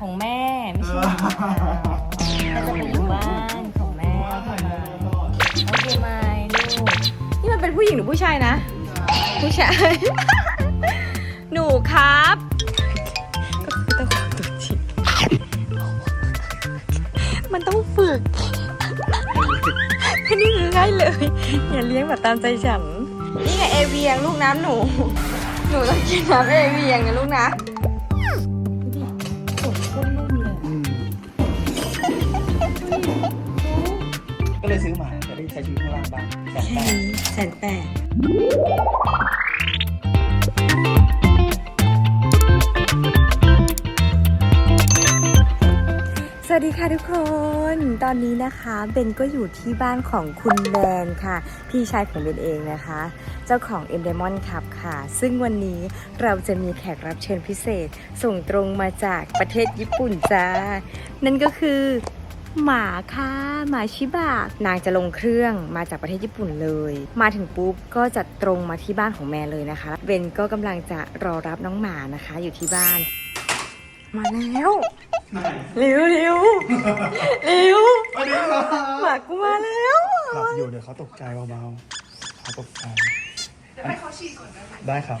ของแม่ไม่ใช่หมาเราจะไปอยู่บ้านของแม่ทำไมโอเคไหมลูกนี่มันเป็นผู้หญิงหรือผู้ชายนะ ผู้ชาย หนูครับก็คือต้องขอตัวจริงมันต้องฝึกนี่คือง่ายเลย อย่าเลี้ยงแบบตามใจฉัน นี่ไงเอเวียงลูกน้ำหนู หนูต้องกินน้ำเอเวียงนะลูกนะ แสนแปแค่ดนี้แสนแปดสวัสดีค่ะทุกคน ตอนนี้นะคะเบนก็อยู่ที่บ้านของคุณแดนค่ะ พี่ชายของเบนเองนะคะ เจ้าของ M Diamond Cup ค่ะ ซึ่งวันนี้เราจะมีแขกรับเชิญพิเศษ ส่งตรงมาจากประเทศญี่ปุ่นจ้า นั่นก็คือ หมาค่ะหมาชิบะนางจะลงเครื่องมาจากประเทศญี่ปุ่นเลย มาถึงปุ๊บก็จะตรงมาที่บ้านของแม่เลยนะคะเบนก็กำลังจะรอรับน้องหมานะคะ อยู่ที่บ้าน มาแล้วเร็วเร็วเร็วสวัสดีครับหมากูมาแล้วหลับอยู่เดี๋ยวเขาตกใจเบาๆเขาตกใจเดี๋ยวให้เขาฉี่ก่อนได้ครับ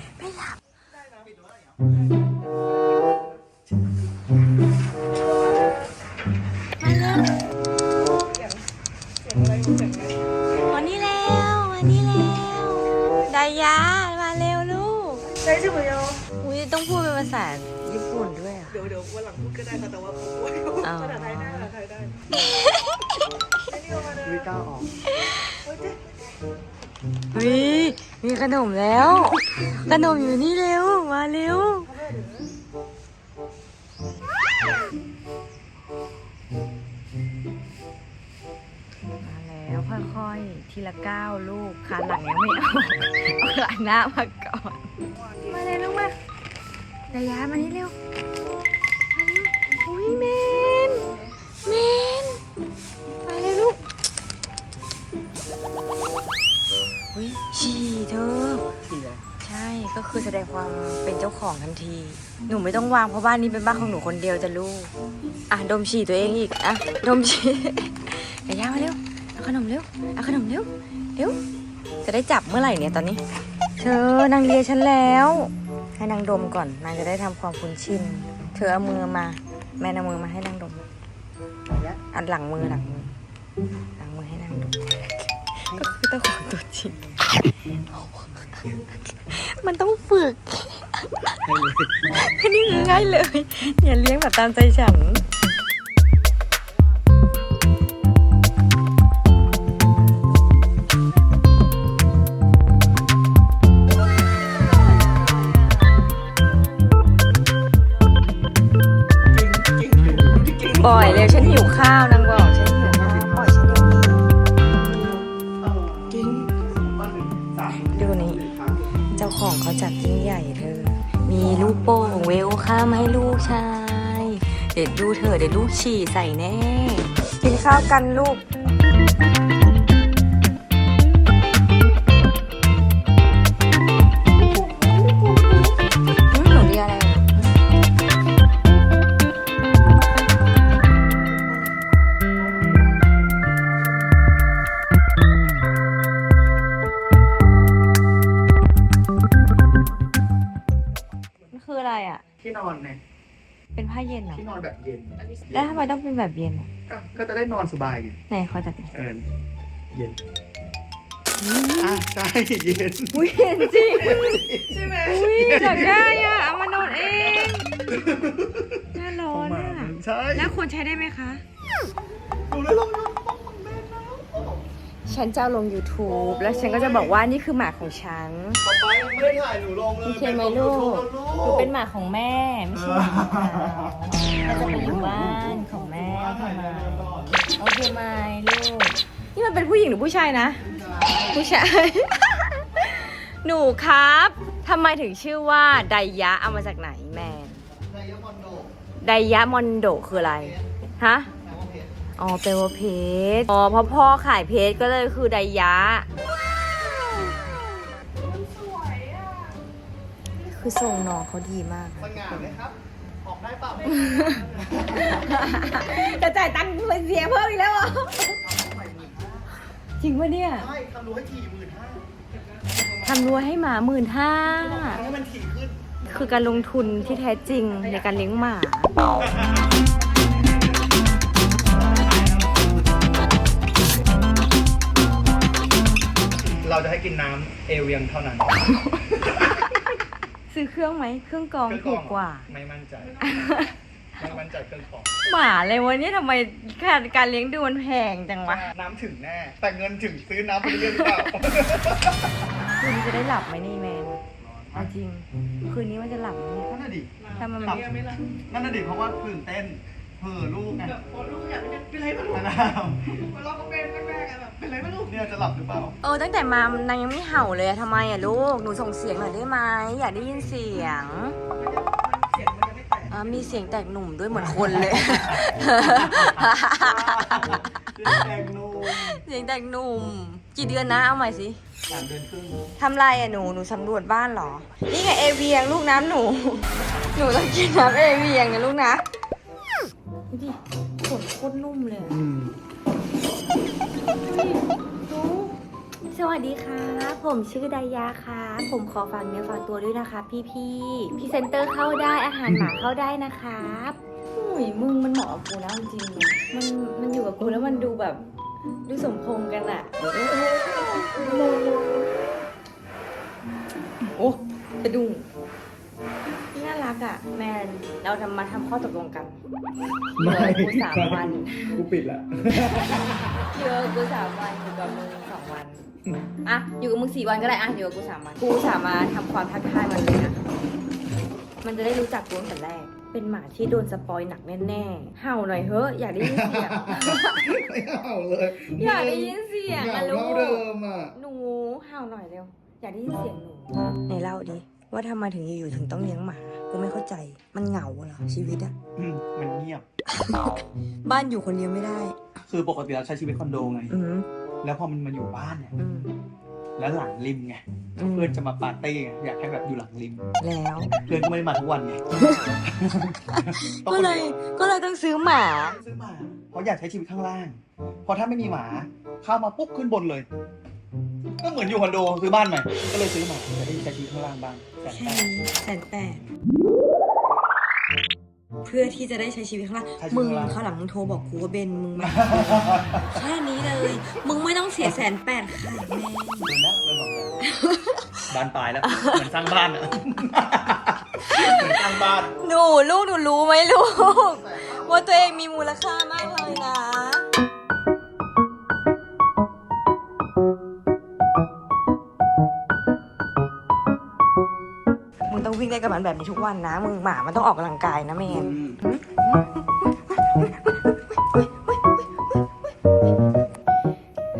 วเดี๋ยววันหลังพูดก็ได้ค่ะแต่ว่าผมพูดอ๋อภาษาไทยได้ภาษาไทยได้ไอ้นี่เอามาเลยไม่กล้าออกโอ้ยเจ๊เฮ้ยมีขนมแล้ว ขนมอยู่นี่เร็ว มาเร็วมาแล้วค่อยๆ ทีละก้าวลูกขาหลังยังไม่เอาเอาขาหน้ามาก่อน มาเลยลูกมาระยะมานี่เร็ว คือแสดงความเป็นเจ้าของทันที หนูไม่ต้องวางเพราะบ้านนี้เป็นบ้านของหนูคนเดียวจะลูก อะดมฉี่ตัวเองอีก อะ ดมฉี่เดี๋ยวยามาเร็ว เอาขนมเร็ว เอาขนมเร็ว เร็ว จะได้จับเมื่อไหร่เนี่ยตอนนี้ เธอนางเลียฉันแล้ว ให้นางดมก่อน นางจะได้ทำความคุ้นชิน เธอเอามือมา แม่เอามือมาให้นางดมอันหลังมือหลังมือ หลังมือให้นางดมก็คือเจ้าของตัวจริง มันต้องฝึกให้เลยแค่นี้คือง่ายเลย อย่าเลี้ยงแบบตามใจฉัน เวลข้ามให้ลูกชาย เดี๋ยวดูเธอเดี๋ยวลูกฉี่ใส่แน่ กินข้าวกันลูก นเหรอที่นอนแบบเย็นแล้วทำไมต้องเป็นแบบเย็นอะก็ก็จะได้นอนสบายไงไหนขอจับหน่อยเออเย็นอะใช่เย็นอุ้ยเย็นจริงใช่ไหมอุ้ยอยากได้อะเอามานอนเองน่าร้อนมาอะใช่แล้วควรใช้ได้ไหมคะดูเลยลองดู ฉันจะเอาลง YouTube แล้วฉันก็จะบอกว่านี่คือหมาของฉันป๊าป๊ายังไม่ได้ถ่ายหนูลงเลยโอเคไหมลูกหนูเป็นหมาของแม่ไม่ใช่หมาของเราเราจะไปอยู่บ้านของแม่ทำไมโอเคไหมลูก นี่มันเป็นผู้หญิงหรือผู้ชายนะ ผู้ชาย หนูครับทำไมถึงชื่อว่าไดยะเอามาจากไหนแมนไดยามอนโดไดยะมอนโดคืออะไรฮะ อ๋อเป็นว่าเพชรอ๋อเพราะพ่อขายเพชรก็เลยคือไดยะคือทรงน้องเขาดีมาก สง่าไหมครับ ออกได้เปล่า จะจ่ายตังค์เสียเพิ่มอีกแล้วเหรอ จริงปะเนี่ยใช่ทำรู้ให้ถี่หมื่นห้าทำรั้วให้หมาหมื่นห้า ให้มันถี่ขึ้น คือการลงทุนที่แท้จริงในการเลี้ยงหมา จะให้กินน้ำเอเวียงเท่านั้น ซื้อเครื่องไหม เครื่องกรองเครื่องถูกกว่า ไม่มั่นใจ ไม่มั่นใจเครื่องกรอง หมาเลยวันนี้ทำไมค่าการเลี้ยงดูมันแพงจังวะ น้ำถึงแน่ แต่เงินถึงซื้อน้ำไปเรื่อยๆหรือเปล่าคืนนี้จะได้หลับไหมนี่แมนเอาจริง คืนนี้มันจะหลับไหมเนี่ยนั่นน่ะดิถ้ามันหลับยังไม่ละนั่นน่ะดิเพราะว่าตื่นเต้น เห่อลูกไงแบบโอ้ลูกอยากเป็นเป็นไรไม่รู้นะมาลองก็เป็นแรกๆอะแบบเป็นไรไม่รู้เนี่ยจะหลับหรือเปล่าเออตั้งแต่มานางยังไม่เห่าเลยอะทำไมอะลูก หนูส่งเสียงหน่อยได้ไหมอยากได้ยินเสียงเสียงมันจะไม่แตกอ่ามีเสียงแตกหนุ่มด้วยเหมือนคนเลย แตงนูนเสียงแตกหนุ่ม กี่เดือนนะเอาใหม่สิสามเดือนครึ่งทำไรอะหนูหนูสำรวจบ้านเหรอ นี่ไงเอเวียงลูกน้ำหนู หนูต้องกินน้ำเอเวียงนะลูกนะ ดูดิขนโคตรนุ่มเลยอะอืมสวัสดีค่ะ ผมชื่อไดยาค่ะ ผมขอฝากเนื้อฝากตัวด้วยนะคะ พี่พี่ๆพรีเซนเตอร์เข้าได้อาหารหมาเข้าได้นะครับอุ้ยมึงมันเหมาะกับกูนะจริงๆมันมันอยู่กับกูแล้วมันดูแบบ ดูสมพงษ์กันอะโอ้กระดุงน่า รักอะแมนเราทำมาทำข้อตกลงกันเหลือกูสามวันกูปิดละเยอะกูสามวันอยู่กับมึงสองวันอะอยู่กับมึงสี่วันก็ได้อะอยู่กับกูสามวันกูสามารถทำความทักทายมันเลยนะมันจะได้รู้จักกูตั้งแต่แรก เป็นหมาที่โดนสปอยหนักแน่ๆเห่าหน่อยเฮ้ยอยากได้ยินเสียงไม่เอาเลยอยากได้ยินเสียงเหอะงาลูเท่าเดิกมอะหนูเห่าหน่อยเร็วอยากได้ยินเสียงหนูไหนเล่าดิ ว่าทำไมถึงอยู่ๆถึงต้องเลี้ยงหมา กูไม่เข้าใจ มันเหงาเหรอชีวิตอะอืมมันเงียบ บ้านอยู่คนเดียวไม่ได้ คือปกติเราใช้ชีวิตคอนโดไง อืมแล้วพอมันมาอยู่บ้านเนี่ย อืมแล้วหลังริมไง อืมเพื่อนจะมาปาร์ตี้ไงอยากให้แบบอยู่หลังริม แล้ว เพื่อนก็ไม่ได้มาทุกวันไงก็เลย ก็เลยต้องซื้อหมา ต้องซื้อหมาเพราะอยากใช้ชีวิตข้างล่างพอถ้าไม่มีหมา เข้ามาปุ๊บขึ้นบนเลย ก็เหมือนอยู่คอนโดซื้อบ้านใหม่ ก็เลยซื้อหมา จะได้ใช้ชีวิตข้างล่างบ้างแต่แค่นี้แสนแปดเพื่อที่จะได้ใช้ชีวิตข้างล่างมึงข้างหลังมึงโทรบอกกูว่าเบนมึงมาแค่นี้เลย มึงไม่ต้องเสียแสนแปดค่ะแม่เดินแล้วเดินสองแสนบ้านปลายแล้วเหมือนสร้างบ้านอะเหมือนสร้างบ้าน หนูลูกหนูรู้ไหมลูก ว่าตัวเองมีมูลค่ามากเลยนะ ต้องวิ่งได้กับมันแบบนี้ทุกวันนะ มึงหมามันต้องออกกำลังกายนะเมน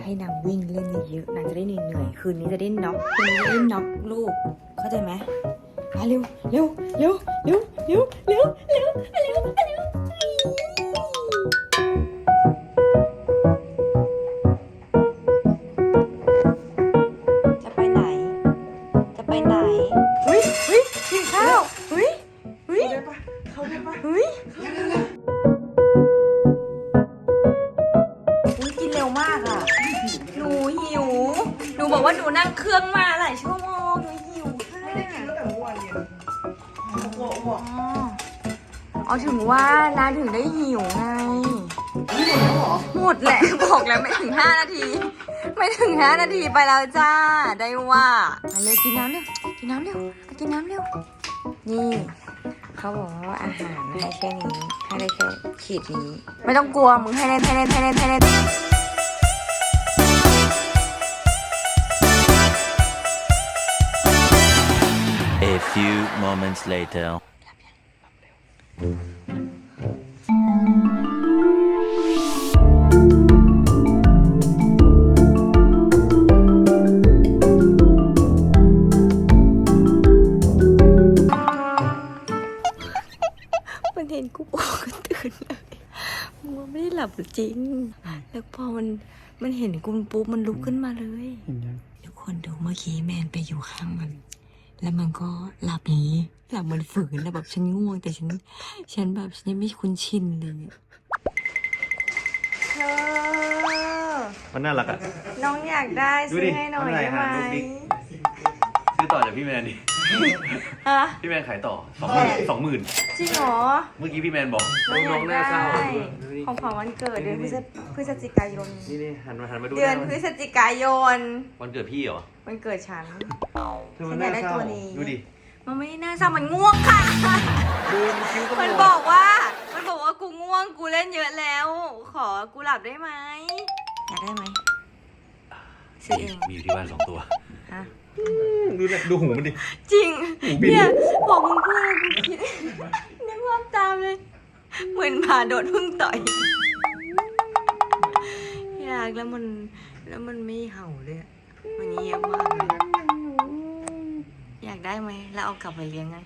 ให้นางวิ่งเล่นเยอะๆนางจะได้เหนื่อยๆคืนนี้จะได้น็อกคืนนี้จะได้น็อกลูก เข้าใจไหมมาเร็วเร็ว บอกว่าหนูนั่งเครื่องมาหลายชั่วโมงหนูหิวค่ะไม่ได้กินตั้งแต่เมื่อวานเย็นโอ้โหโอ้โหอ๋ออ๋อถึงว่านาถึงได้หิวไงหมดแหละ บอกแล้วไม่ถึง 5 นาที ไม่ถึง 5 นาทีไปแล้วจ้า ได้ว่ามาเลยกินน้ำเร็ว กินน้ำเร็วเอากินน้ำเร็ว นี่ เขาบอกว่าอาหารให้แค่นี้ ให้ได้แค่ขีดนี้ ไม่ต้องกลัว มึงให้เล่นให้เล่นให้เล่นให้เล่น few moments later. มันเห็นกูปลุกก็ตื่นเลยมึงว่าไม่ได้หลับหรือจริง แล้วพอมันมันเห็นกูปุ๊บมันลุกขึ้นมาเลย เห็นยัง ทุกคนดูเมื่อกี้แมนไปอยู่ข้างมัน แล้วมันก็หลับอย่างนี้หลับเหมันฝืนแล้วแบบฉันง่วงแต่ฉัน ฉันแบบฉันยังไม่คุ้นชินเลยอะเธอ มันน่ารักอะ น้องอยากได้ดูซื้ดิอให้หน่อยมันไหนได้ไหมหาลูกดิ ซื้อต่อจากพี่แมนดิ ฮะ พี่แมนขายต่อสองหมื่นสองหมื่นจริงเหรอ เมื่อกี้พี่แมนบอกน้องอยากได้ดูดิของขวัญวันเกิดเดือนพฤศพฤศจิกายน นี่นี่หันมาหันมาดูเดือนหพน้าฤศจิกายน วันเกิดพี่เหรอวันเกิดฉัน เธอมันน่าฉันอยากได้เศร้าตัวนี้ ดูดิมันไม่น่าเศร้ามันง่วงค่ะ ดูมันคิ้วก็มันบอกว่า มันบอกว่ากูง่วงกูเล่นเยอะแล้ว ขอกูหลับได้ไหมอยากได้ไหมซื้อเองมีอยู่ที่บ้านสองตัว ฮะ ดูดิดูหูมันดิ จริงหูบินเนี่ยบอกมึงพูดอะไรกูคิดนึกว่าพตามเลย เหมือนหมาโดนพึ่งต่อยอยากแล้วมันแล้วมันไม่เห่าเลยอะมันเงียบมากเลยอยากได้ไหมแล้วเอากลับไปเลี้ยงไง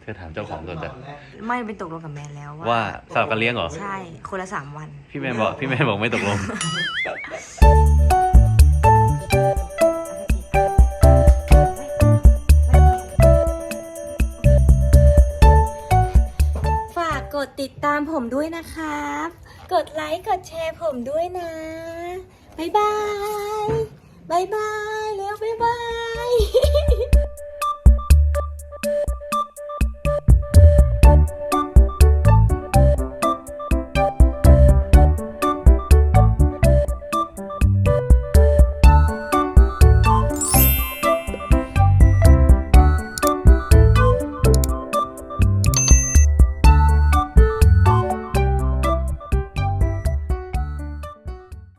เธอถามเจ้าของก่อนแต่ไม่เป็นตกลงกับแมนแล้วว่าว่าสลับกันเลี้ยงเหรอ ใช่ คนละสามวัน พี่แมนบอกพี่แมนบอกไม่ตกลงามผมด้วยนะครับ กดไลค์ กดแชร์ผมด้วยนะบ๊ายบายบายบายเร็วบายบาย